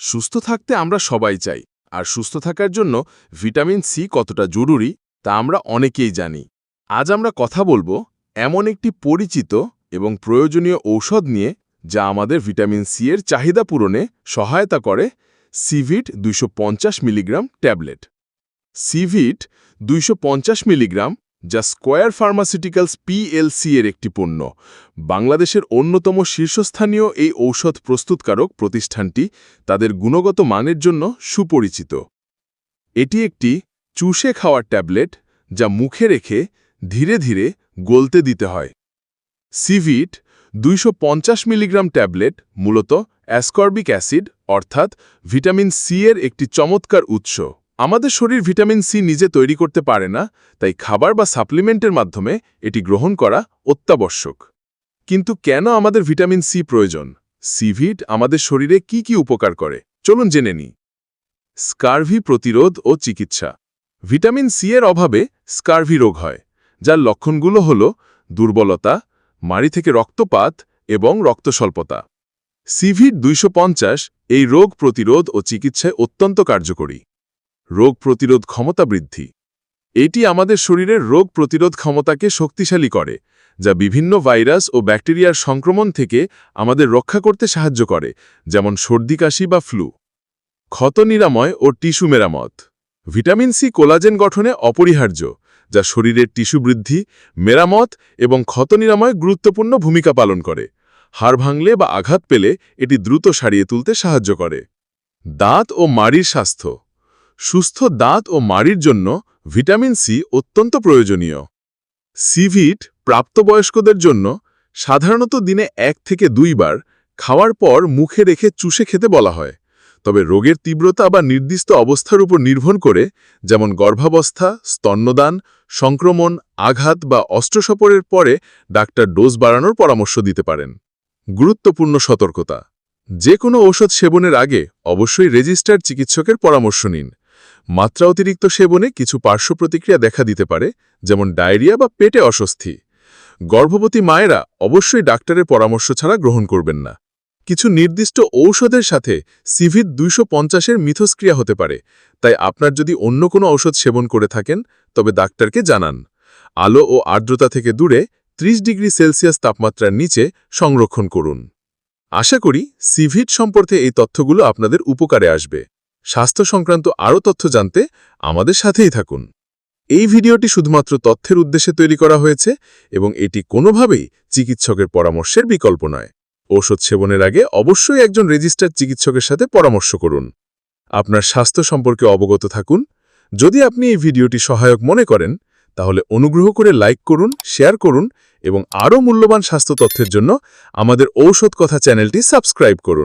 সুস্থ থাকতে আমরা সবাই চাই, আর সুস্থ থাকার জন্য ভিটামিন সি কতটা জরুরি তা আমরা অনেকেই জানি। আজ আমরা কথা বলব এমন একটি পরিচিত এবং প্রয়োজনীয় ঔষধ নিয়ে যা আমাদের ভিটামিন সি এর চাহিদা পূরণে সহায়তা করে সিভিট দুইশ পঞ্চাশ মিলিগ্রাম ট্যাবলেট। সিভিট দুইশো পঞ্চাশ মিলিগ্রাম যা স্কোয়ার ফার্মাসিউটিক্যালস পিএলসি এর একটি পণ্য। বাংলাদেশের অন্যতম শীর্ষস্থানীয় এই ঔষধ প্রস্তুতকারক প্রতিষ্ঠানটি তাদের গুণগত মানের জন্য সুপরিচিত। এটি একটি চুষে খাওয়ার ট্যাবলেট যা মুখে রেখে ধীরে ধীরে গলতে দিতে হয়। সিভিট দুইশ পঞ্চাশ মিলিগ্রাম ট্যাবলেট মূলত অ্যাসকর্বিক অ্যাসিড অর্থাৎ ভিটামিন সি এর একটি চমৎকার উৎস। আমাদের শরীর ভিটামিন সি নিজে তৈরি করতে পারে না, তাই খাবার বা সাপ্লিমেন্টের মাধ্যমে এটি গ্রহণ করা অত্যাবশ্যক। কিন্তু কেন আমাদের ভিটামিন সি প্রয়োজন? সিভিট আমাদের শরীরে কি কি উপকার করে? চলুন জেনে নিই। স্কারভি প্রতিরোধ ও চিকিৎসা। ভিটামিন সি এর অভাবে স্কারভি রোগ হয়, যার লক্ষণগুলো হল দুর্বলতা, মাড়ি থেকে রক্তপাত এবং রক্তস্বল্পতা। সিভিট দুইশ পঞ্চাশ এই রোগ প্রতিরোধ ও চিকিৎসায় অত্যন্ত কার্যকরী। রোগ প্রতিরোধ ক্ষমতা বৃদ্ধি। এটি আমাদের শরীরের রোগ প্রতিরোধ ক্ষমতাকে শক্তিশালী করে, যা বিভিন্ন ভাইরাস ও ব্যাকটেরিয়ার সংক্রমণ থেকে আমাদের রক্ষা করতে সাহায্য করে, যেমন সর্দি, কাশি বা ফ্লু। ক্ষত নিরাময় ও টিস্যু মেরামত। ভিটামিন সি কোলাজেন গঠনে অপরিহার্য, যা শরীরের টিস্যু বৃদ্ধি, মেরামত এবং ক্ষত নিরাময় গুরুত্বপূর্ণ ভূমিকা পালন করে। হাড় ভাঙলে বা আঘাত পেলে এটি দ্রুত সারিয়ে তুলতে সাহায্য করে। দাঁত ও মাড়ির স্বাস্থ্য। সুস্থ দাঁত ও মাড়ির জন্য ভিটামিন সি অত্যন্ত প্রয়োজনীয়। সিভিট প্রাপ্তবয়স্কদের জন্য সাধারণত দিনে এক থেকে দুইবার খাওয়ার পর মুখে রেখে চুষে খেতে বলা হয়। তবে রোগের তীব্রতা বা নির্দিষ্ট অবস্থার উপর নির্ভর করে, যেমন গর্ভাবস্থা, স্তন্যদান, সংক্রমণ, আঘাত বা অস্ত্রসপরের পরে ডাক্তার ডোজ বাড়ানোর পরামর্শ দিতে পারেন। গুরুত্বপূর্ণ সতর্কতা। যে কোনো ঔষধ সেবনের আগে অবশ্যই রেজিস্টার্ড চিকিৎসকের পরামর্শ নিন। মাত্রা অতিরিক্ত সেবনে কিছু পার্শ্ব প্রতিক্রিয়া দেখা দিতে পারে, যেমন ডায়রিয়া বা পেটে অস্বস্তি। গর্ভবতী মায়েরা অবশ্যই ডাক্তারের পরামর্শ ছাড়া গ্রহণ করবেন না। কিছু নির্দিষ্ট ঔষধের সাথে সিভিট দুইশো পঞ্চাশের মিথস্ক্রিয়া হতে পারে, তাই আপনার যদি অন্য কোনো ঔষধ সেবন করে থাকেন, তবে ডাক্তারকে জানান। আলো ও আর্দ্রতা থেকে দূরে ৩০ ডিগ্রি সেলসিয়াস তাপমাত্রার নিচে সংরক্ষণ করুন। আশা করি সিভিট সম্পর্কে এই তথ্যগুলো আপনাদের উপকারে আসবে। স্বাস্থ্য সংক্রান্ত আরও তথ্য জানতে আমাদের সাথেই থাকুন। এই ভিডিওটি শুধুমাত্র তথ্যের উদ্দেশ্যে তৈরি করা হয়েছে এবং এটি কোনোভাবেই চিকিৎসকের পরামর্শের বিকল্প নয়। ঔষধ সেবনের আগে অবশ্যই একজন রেজিস্টার্ড চিকিৎসকের সাথে পরামর্শ করুন। আপনার স্বাস্থ্য সম্পর্কে অবগত থাকুন। যদি আপনি এই ভিডিওটি সহায়ক মনে করেন, তাহলে অনুগ্রহ করে লাইক করুন, শেয়ার করুন এবং আরও মূল্যবান স্বাস্থ্য তথ্যের জন্য আমাদের ঔষধ কথা চ্যানেলটি সাবস্ক্রাইব করুন।